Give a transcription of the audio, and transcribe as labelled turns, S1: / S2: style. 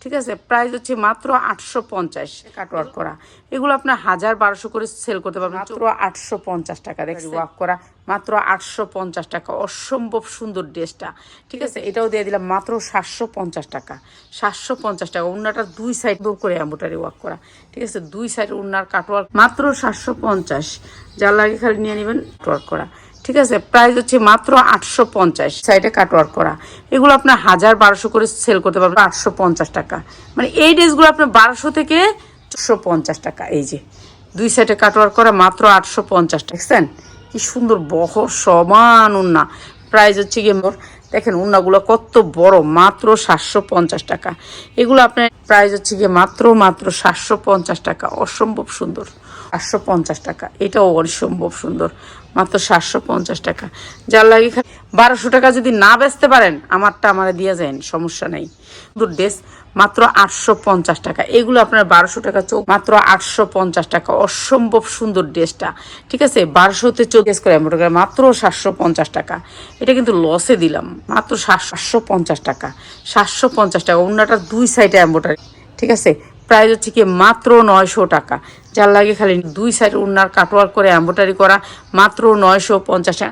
S1: ঠিক আছে? প্রাইস হচ্ছে মাত্র আটশো পঞ্চাশ কাটওয়ার্ক করা। এগুলো আপনার হাজার বারোশো করে সেল করতে পারবেন। মাত্র আটশো পঞ্চাশ টাকা দেখছি ওয়াক করা। মাত্র আটশো পঞ্চাশ টাকা। অসম্ভব সুন্দর ড্রেসটা। ঠিক আছে? এটাও দিয়ে দিলাম মাত্র সাতশো পঞ্চাশ টাকা। সাতশো পঞ্চাশ টাকা। উন্নাটা দুই সাইড করে অ্যাম্বোটারি ওয়ার্ক করা। ঠিক আছে? দুই সাইড উন্নার কাটওয়ার্ক মাত্র সাতশো পঞ্চাশ। যার লাগে খালি নিয়ে নেবেন কাটওয়ার্ক করা। ঠিক আছে? প্রাইস হচ্ছে মাত্র আটশো পঞ্চাশ। সাইডে কাটওয়ার্ক করা। এগুলো আপনার হাজার বারোশো করে সেল করতে পারবেন, আটশো পঞ্চাশ টাকা। মানে এই ড্রেসগুলো আপনার বারোশো থেকে চারশো পঞ্চাশ টাকা, এই যে। দুই সাইডে কাটওয়ার্ক করা মাত্র আটশো পঞ্চাশ টাকা। দেখছেন? কি সুন্দর বহ সমান উন্না। প্রাইস হচ্ছে গিয়ে মোর দেখেন উন্নাগুলো কত বড়, মাত্র সাতশো পঞ্চাশ টাকা। এগুলো আপনার প্রাইস হচ্ছে গিয়ে মাত্র মাত্র সাতশো পঞ্চাশ টাকা। অসম্ভব সুন্দর। সাতশো পঞ্চাশ টাকা। এটাও অসম্ভব সুন্দর। মাত্র সাতশো পঞ্চাশ টাকা। যার লাগে বারোশো টাকা যদি না বেচতে পারেন, আমারটা আমারে দিয়ে যায় সমস্যা নেই। ড্রেস মাত্র আটশো পঞ্চাশ টাকা। এগুলো আপনার বারোশো টাকা চোখ, মাত্র আটশো পঞ্চাশ টাকা। অসম্ভব সুন্দর ড্রেসটা। ঠিক আছে? বারোশোতে চৌকেস করে করে মাত্র সাতশো পঞ্চাশ টাকা। এটা কিন্তু লসে দিলাম। মাত্র সাতশো পঞ্চাশ টাকা। সাতশো পঞ্চাশ টাকা। অন্যটা দুই সাইডে এম্বোটারি ঠিক আছে? প্রাইস হচ্ছে কি মাত্র নয়শো টাকা। যার লাগে খালি দুই সাইড উন্নার কাটওয়ার করে অ্যাম্বোটারি করা, মাত্র নয়শো পঞ্চাশ টাকা।